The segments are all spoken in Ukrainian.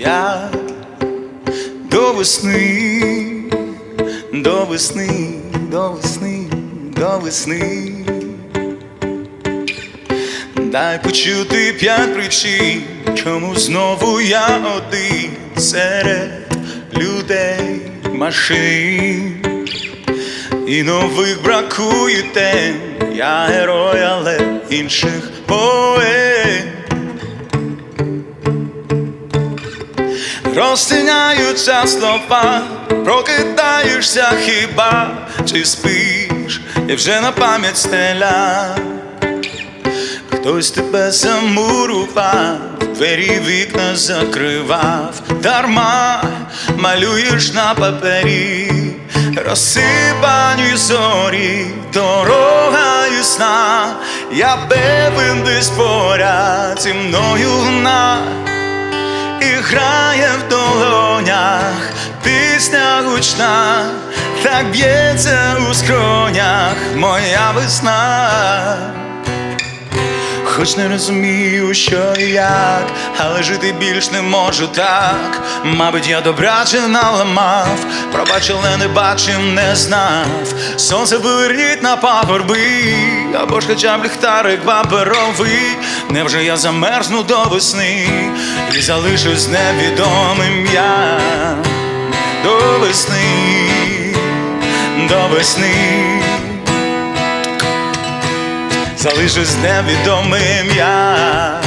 я до весни, до весни, до весни, до весни. Дай почути п'ять причин, чому знову я один серед людей машин. І нових бракує тем, я герой, але інших поет. Розтиняються слова, прокидаєшся хіба, чи спиш, і вже на пам'ять стеля. Хтось тебе замурував, двері вікна закривав, дарма малюєш на папері, розсипані зорі, дорога ясна, я певен десь поряд зі мною вона грає в долонях, пісня гучна, так б'ється у скронях моя весна. Хоч не розумію, що і як, але жити більш не можу так. Мабуть, я добряче наламав, пробач, але не бачив, не знав. Сонце поверніть на пагорби, або ж хоча б ліхтарик паперовий. Невже я замерзну до весни і залишусь невідомим я до весни, до весни залишусь невідомим я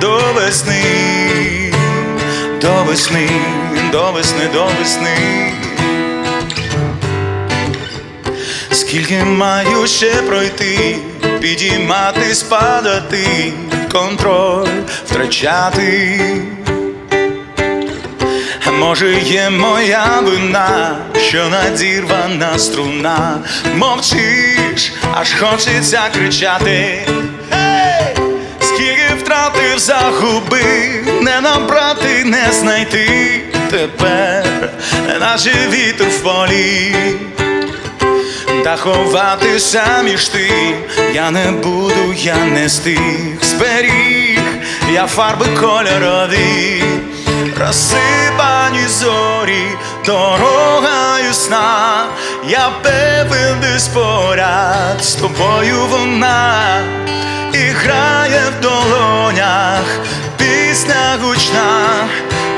до весни, до весни, до весни, до весни. Скільки маю ще пройти, підіймати, спадати, контроль втрачати. Може є моя вина, що надірвана струна, мовчиш, аж хочеться кричати. Скільки втратив, загубив, не набрати, не знайти. Тепер, наче вітер в полі. Та ховатися між тим я не буду, я не стиг зберіг, я фарби кольорові, розсипані зорі, дорогою сна, я певен десь поряд з тобою вона і грає в долонях, пісня гучна,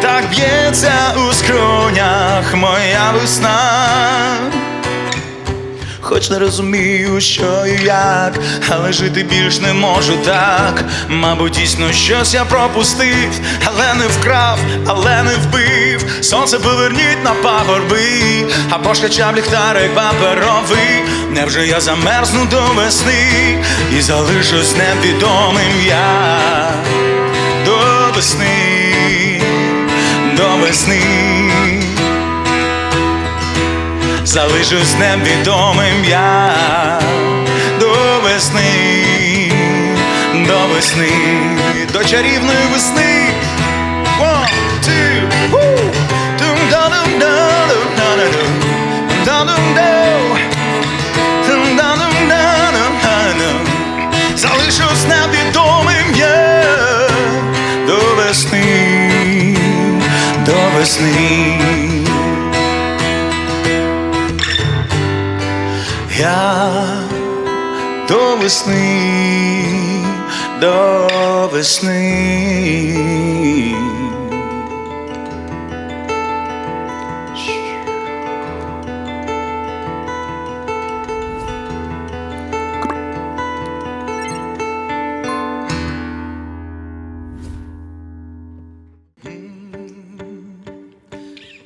так б'ється у скронях моя весна. Хоч не розумію, що і як, але жити більш не можу так. Мабуть, дійсно щось я пропустив, але не вкрав, але не вбив. Сонце поверніть на пагорби, або ж ліхтарик паперовий. Невже я замерзну до весни і залишусь невідомим я до весни, до весни залишусь невідомим я до весни, до весни, до чарівної весни. One, two, woo! Невідомим я до весни, до весни. Я до весни, до весни.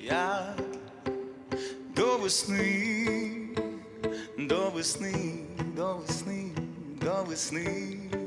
Я до весни, весни, до весни, до весни.